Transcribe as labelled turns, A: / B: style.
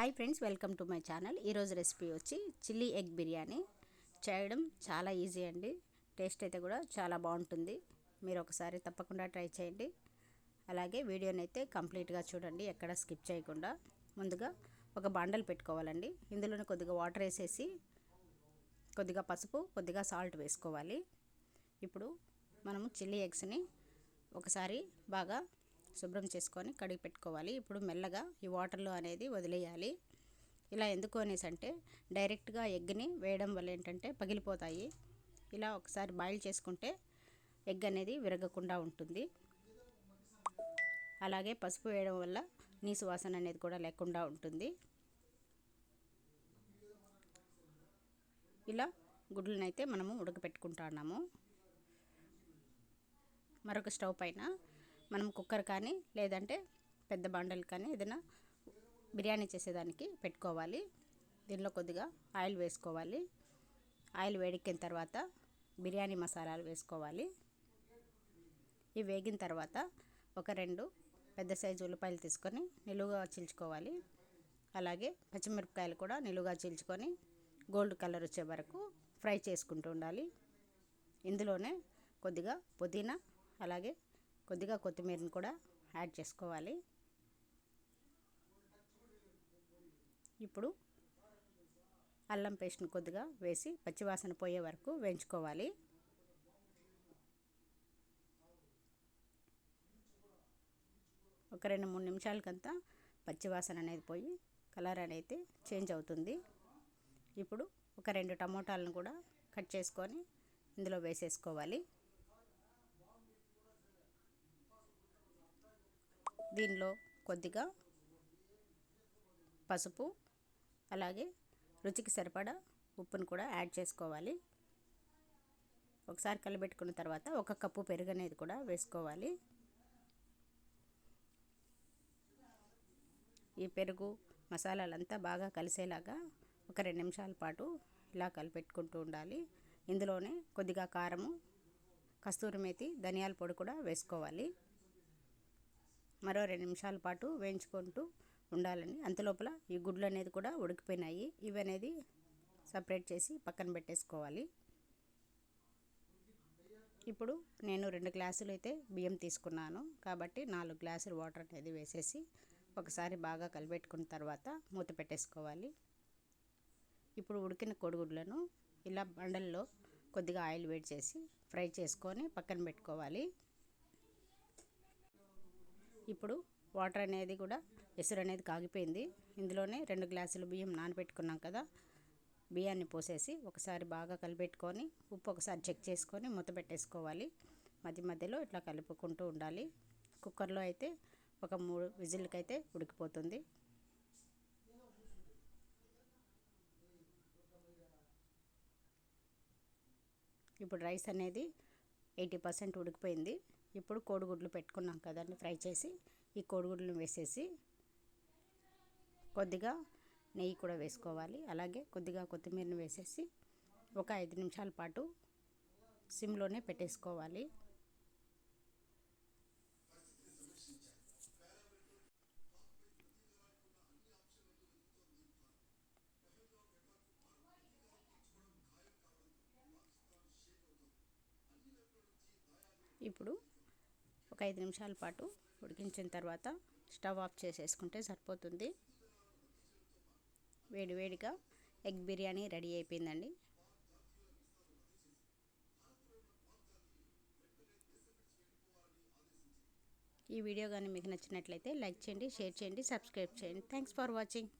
A: Hi friends welcome to my channel ఈరోజు recipe వచ్చి chilli egg biryani. చేయడం చాలా ఈజీ అండి. టేస్ట్ అయితే కూడా చాలా బాగుంటుంది. మీరు ఒకసారి తప్పకుండా ట్రై చేయండి. అలాగే వీడియోని అయితే కంప్లీట్గా చూడండి ఎక్కడ స్కిప్ చేయకుండా. ముందుగా ఒక బాండల్ పెట్టుకోవాలండి. ఇందులోనే కొద్దిగా వాటర్ వేసేసి కొద్దిగా పసుపు కొద్దిగా సాల్ట్ వేసుకోవాలి. ఇప్పుడు మనము చిల్లీ ఎగ్స్ని ఒకసారి బాగా శుభ్రం చేసుకొని కడిగి పెట్టుకోవాలి. ఇప్పుడు మెల్లగా ఈ వాటర్లో అనేది వదిలేయాలి. ఇలా ఎందుకు అనేసి అంటే డైరెక్ట్గా ఎగ్ని వేయడం వల్ల ఏంటంటే పగిలిపోతాయి. ఇలా ఒకసారి బాయిల్ చేసుకుంటే ఎగ్ అనేది విరగకుండా ఉంటుంది. అలాగే పసుపు వేయడం వల్ల నీసు వాసన అనేది కూడా లేకుండా ఉంటుంది. ఇలా గుడ్లనైతే మనము ఉడకపెట్టుకుంటున్నాము మరొక స్టవ్ పైన మనం కుక్కర్ కానీ లేదంటే పెద్ద బండలు కానీ ఏదైనా బిర్యానీ చేసేదానికి పెట్టుకోవాలి. దీనిలో కొద్దిగా ఆయిల్ వేసుకోవాలి. ఆయిల్ వేడెక్కిన తర్వాత బిర్యానీ మసాలాలు వేసుకోవాలి. ఇవి వేగిన తర్వాత ఒక రెండు పెద్ద సైజు ఉల్లిపాయలు తీసుకొని నిలువుగా చీల్చుకోవాలి. అలాగే పచ్చిమిరపకాయలు కూడా నిలువుగా చీల్చుకొని గోల్డ్ కలర్ వచ్చే వరకు ఫ్రై చేసుకుంటూ ఉండాలి. ఇందులోనే కొద్దిగా పుదీనా అలాగే కొద్దిగా కొత్తిమీరని కూడా యాడ్ చేసుకోవాలి. ఇప్పుడు అల్లం పేస్ట్ని కొద్దిగా వేసి పచ్చివాసన పోయే వరకు వేయించుకోవాలి. ఒక రెండు మూడు నిమిషాలకంతా పచ్చివాసన అనేది పోయి కలర్ అనేది చేంజ్ అవుతుంది. ఇప్పుడు ఒక రెండు టమోటాలను కూడా కట్ చేసుకొని ఇందులో వేసేసుకోవాలి. దీనిలో కొద్దిగా పసుపు అలాగే రుచికి సరిపడా ఉప్పును కూడా యాడ్ చేసుకోవాలి. ఒకసారి కలిపెట్టుకున్న తర్వాత ఒక కప్పు పెరుగు అనేది కూడా వేసుకోవాలి. ఈ పెరుగు మసాలాలంతా బాగా కలిసేలాగా ఒక రెండు నిమిషాల పాటు ఇలా కలిపెట్టుకుంటూ ఉండాలి. ఇందులోనే కొద్దిగా కారము కస్తూరి మేతి ధనియాల పొడి కూడా వేసుకోవాలి. మరో రెండు నిమిషాల పాటు వేయించుకుంటూ ఉండాలని. అంతలోపల ఈ గుడ్లు అనేది కూడా ఉడికిపోయినాయి. ఇవి అనేది సపరేట్ చేసి పక్కన పెట్టేసుకోవాలి. ఇప్పుడు నేను రెండు గ్లాసులు అయితే బియ్యం తీసుకున్నాను. కాబట్టి నాలుగు గ్లాసులు వాటర్ అనేది వేసేసి ఒకసారి బాగా కలిపెట్టుకున్న తర్వాత మూత పెట్టేసుకోవాలి. ఇప్పుడు ఉడికిన కోడిగుడ్లను ఇలా బండల్లో కొద్దిగా ఆయిల్ వేడి చేసి ఫ్రై చేసుకొని పక్కన పెట్టుకోవాలి. ఇప్పుడు వాటర్ అనేది కూడా ఎసురు అనేది కాగిపోయింది. ఇందులోనే రెండు గ్లాసులు బియ్యం నానబెట్టుకున్నాం కదా. బియ్యాన్ని పోసేసి ఒకసారి బాగా కలిపెట్టుకొని ఉప్పు ఒకసారి చెక్ చేసుకొని మూత పెట్టేసుకోవాలి. మధ్య మధ్యలో ఇట్లా కలుపుకుంటూ ఉండాలి. కుక్కర్లో అయితే ఒక మూడు విజిల్కి అయితే ఉడికిపోతుంది. ఇప్పుడు రైస్ అనేది ఎయిటీ పర్సెంట్ ఉడికిపోయింది. ఇప్పుడు కోడిగుడ్లు పెట్టుకున్నాం కదండి ఫ్రై చేసి ఈ కోడిగుడ్లను వేసేసి కొద్దిగా నెయ్యి కూడా వేసుకోవాలి. అలాగే కొద్దిగా కొత్తిమీరని వేసేసి ఒక ఐదు నిమిషాల పాటు సిమ్లోనే పెట్టేసుకోవాలి. ఇప్పుడు ఒక ఐదు నిమిషాల పాటు ఉడికించిన తర్వాత స్టవ్ ఆఫ్ చేసేసుకుంటే సరిపోతుంది. వేడివేడిగా ఎగ్ బిర్యానీ రెడీ అయిపోయిందండి. ఈ వీడియో కానీ మీకు నచ్చినట్లయితే లైక్ చేయండి షేర్ చేయండి సబ్స్క్రైబ్ చేయండి. Thanks for watching